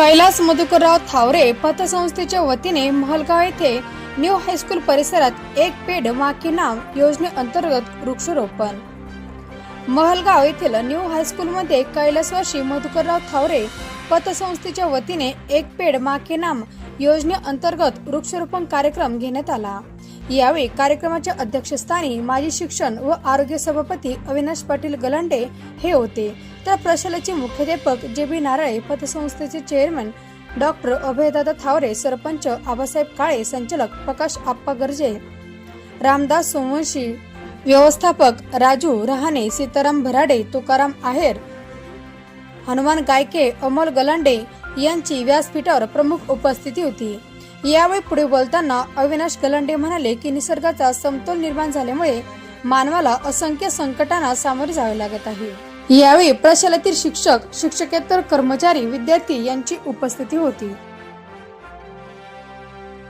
कैलास मधुकरराव थावरे पतसंस्थेच्या वतीने महलगाव येथे new high school परिसरात एक पेड माके नाम योजनेअंतर्गत वृक्षारोपण. महलगाव येथील न्यू हायस्कूलमध्ये कैलासवाशी मधुकरराव थावरे पतसंस्थेच्या वतीने एक पेड माके नाम योजनेअंतर्गत वृक्षारोपण कार्यक्रम घेण्यात आला. यावेळी कार्यक्रमाच्या अध्यक्षस्थानी माजी शिक्षण व आरोग्य सभापती अविनाश पाटील गलांडे हे होते. तर प्रशालाचे मुख्याध्यापक जे बी नारळे पतसंस्थेचे चेअरमन डॉक्टर अभयदादा थावरे सरपंच आबासाहेब काळे संचालक प्रकाश आप्पा गर्जे रामदास सोमवंशी व्यवस्थापक राजू रहाणे सीताराम भराडे तुकाराम आहेर हनुमान गायके अमोल गलांडे यांची व्यासपीठावर प्रमुख उपस्थिती होती. यावेळी पुढे बोलताना अविनाश गलंडे म्हणाले की निसर्गाचा समतोल निर्माण झाल्यामुळे मानवाला असंख्य संकटांना सामोरे जावे लागत आहे. यावेळी प्रशालेतील शिक्षक शिक्षकेतर कर्मचारी विद्यार्थी यांची उपस्थिती होती.